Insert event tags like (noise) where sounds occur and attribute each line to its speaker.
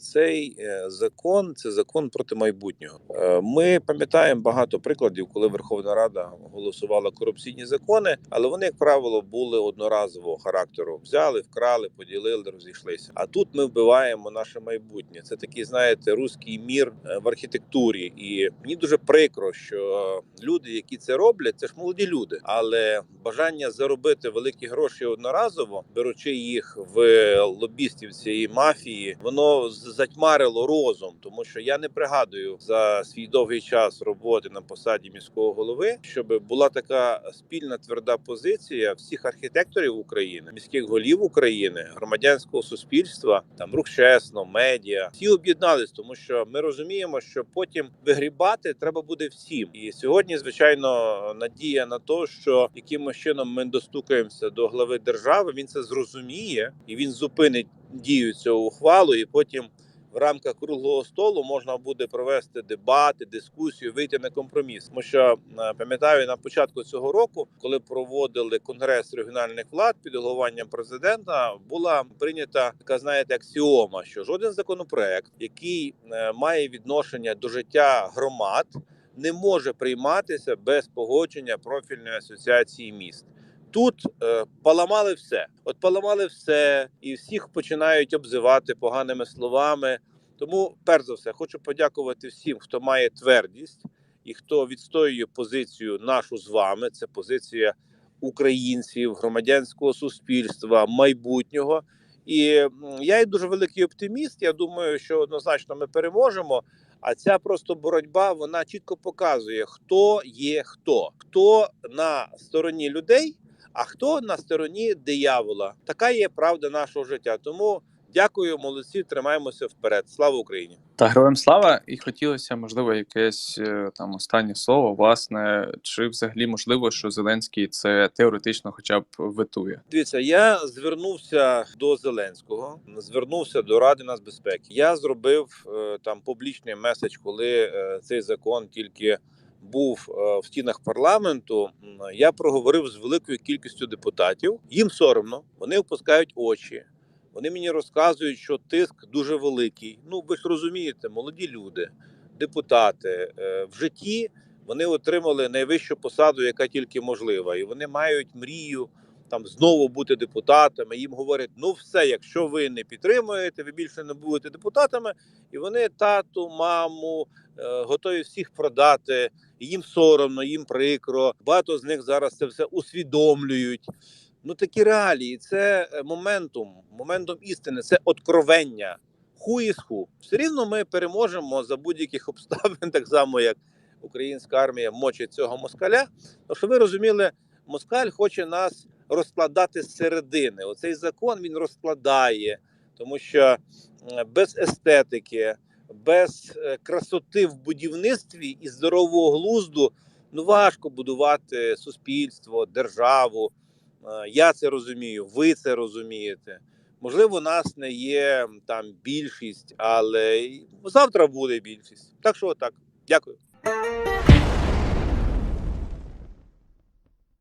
Speaker 1: цей е, закон це закон проти майбутнього. Е, Ми пам'ятаємо багато прикладів, коли Верховна Рада голосувала корупційні закони, але вони, як правило, були одноразового характеру. Взяли, вкрали, поділили, розійшлися. А тут ми вбиваємо наше майбутнє. Це такий, знаєте, руський мір е, в архітектурі. І мені дуже прикро, що люди, які це роблять, це ж молоді люди, але бажання заробити великі гроші одноразово, беручи їх в лобістів цієї мафії, воно затьмарило розум, тому що я не пригадую за свій довгий час роботи на посаді міського голови, щоб була така спільна тверда позиція всіх архітекторів України, міських голів України, громадянського суспільства, там рух чесно, медіа. Всі об'єднались, тому що ми розуміємо, що потім вигрібати треба буде всім. І сьогодні, звичайно, надія на те, що якимось чином ми достукаємося до глави держави. Він це зрозуміє і він зупинить дію цього ухвалу, і потім. В рамках круглого столу можна буде провести дебати, дискусію, вийти на компроміс. Тому що е, пам'ятаю на початку цього року, коли проводили конгрес регіональних влад під головуванням президента, була прийнята така, знаєте, аксіома, що жоден законопроект, який е, має відношення до життя громад, не може прийматися без погодження профільної асоціації міст. Тут е, поламали все. От поламали все, і всіх починають обзивати поганими словами. Тому, перш за все, хочу подякувати всім, хто має твердість і хто відстоює позицію нашу з вами. Це позиція українців, громадянського суспільства, майбутнього. І я є дуже великий оптиміст. Я думаю, що однозначно ми переможемо. А ця просто боротьба вона чітко показує, хто є хто, хто на стороні людей, а хто на стороні диявола. Така є правда нашого життя. Тому дякую, молодці, тримаємося вперед. Слава Україні!
Speaker 2: Та героям слава, і хотілося, можливо, якесь е, там останнє слово, власне, чи взагалі можливо, що Зеленський це теоретично хоча б ветує.
Speaker 1: Дивіться, я звернувся до Зеленського, звернувся до Ради нацбезпеки. Я зробив е, там публічний меседж, коли е, цей закон тільки був е, в стінах парламенту. Я проговорив з великою кількістю депутатів. Їм соромно, вони опускають очі. Вони мені розказують, що тиск дуже великий. Ну ви ж розумієте, молоді люди, депутати е, в житті вони отримали найвищу посаду, яка тільки можлива, і вони мають мрію там знову бути депутатами. Їм говорять: ну все, якщо ви не підтримуєте, ви більше не будете депутатами. І вони тату, маму е, готові всіх продати. І їм соромно, їм прикро. Багато з них зараз це все усвідомлюють. Ну такі реалії. Це е, моментум, моментум істини, це откровення. Ху із ху. Все рівно ми переможемо за будь-яких обставин, (laughs) так само як українська армія мочить цього москаля. Тому що ви розуміли, москаль хоче нас розкладати з середини. Оцей закон він розкладає, тому що е, без естетики, без е, красоти в будівництві і здорового глузду ну важко будувати суспільство, державу. Е, Я це розумію, ви це розумієте. Можливо, у нас не є там більшість, але завтра буде більшість. Так що так, дякую.